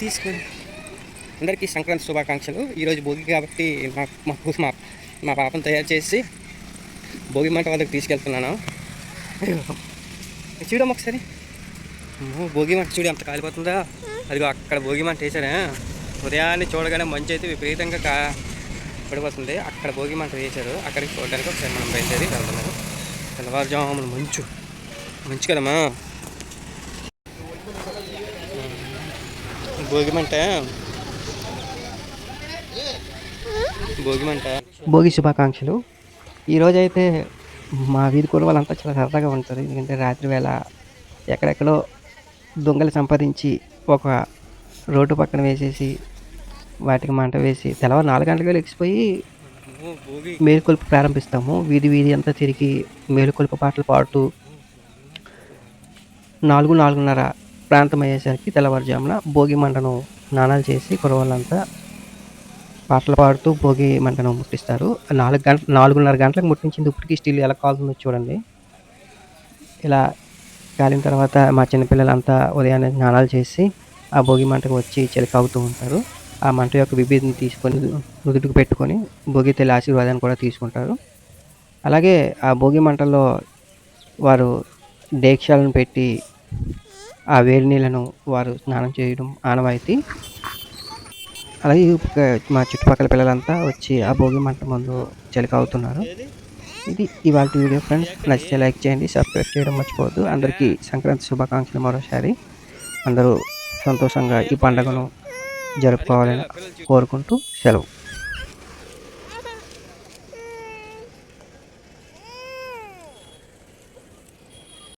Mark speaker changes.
Speaker 1: తీసుకోండి అందరికీ సంక్రాంతి శుభాకాంక్షలు. ఈరోజు భోగి కాబట్టి మా మా మా మా పాపను తయారు చేసి భోగి మంట వాళ్ళకి తీసుకెళ్తున్నాను. చూడమ్మ ఒకసారి. భోగి మంట చూడు ఎంత కాలిపోతుందా? అదిగో అక్కడ భోగి మంట వేసారా ఉదయాన్నే చూడగానే మంచి అయితే విపరీతంగా కా పడిపోతుంది. అక్కడ భోగి మంట వేశారు. అక్కడికి చూడడానికి ఒకసారి మనం బయలుదేరి వెళ్తున్నాము తెల్లవారుజామున మంచు. మంచు కదమ్మా. భోగి శుభాకాంక్షలు. ఈరోజు అయితే మా వీధి కూర వాళ్ళంతా చాలా సరదాగా ఉంటారు. ఎందుకంటే రాత్రి వేళ ఎక్కడెక్కడో దొంగలు సంపాదించి ఒక రోడ్డు పక్కన వేసేసి వాటికి మంట వేసి తెల్లవారు నాలుగు గంటలకు లెక్కిసిపోయి మేలుకొలుపు ప్రారంభిస్తాము. వీధి వీధి అంతా తిరిగి మేలుకొలుపు పాటలు పాడుతూ నాలుగు నాలుగున్నర ప్రాంతం అయ్యేసరికి తెల్లవారుజామున భోగి మంటను స్నానాలు చేసి కురవాళ్ళంతా పాటలు పాడుతూ భోగి మంటను ముట్టిస్తారు. నాలుగు గంట నాలుగున్నర గంటలకు ముట్టించింది ఇప్పటికీ స్టీల్ ఎలా కాలుతుందో చూడండి. ఇలా కాలిన తర్వాత మా చిన్నపిల్లలంతా ఉదయాన్నే స్నానాలు చేసి ఆ భోగి మంటకు వచ్చి చిలక అవుతూ ఉంటారు. ఆ మంట యొక్క విభేదిని తీసుకొని నుదుటికి పెట్టుకొని భోగి తెల్లి ఆశీర్వాదాన్ని కూడా తీసుకుంటారు. అలాగే ఆ భోగి మంటల్లో వారు దీక్షలను పెట్టి ఆ వేడి నీళ్ళను వారు స్నానం చేయడం ఆనవాయితీ. అలాగే మా చుట్టుపక్కల పిల్లలంతా వచ్చి ఆ భోగి మంట ముందు చిలక అవుతున్నారు ఇది ఇవాళ వీడియో ఫ్రెండ్స్. నచ్చితే లైక్ చేయండి సబ్స్క్రైబ్ చేయడం మర్చిపోవద్దు. అందరికీ సంక్రాంతి శుభాకాంక్షలు మరోసారి. అందరూ సంతోషంగా ఈ పండుగను జరుపుకోవాలని కోరుకుంటూ సెలవు.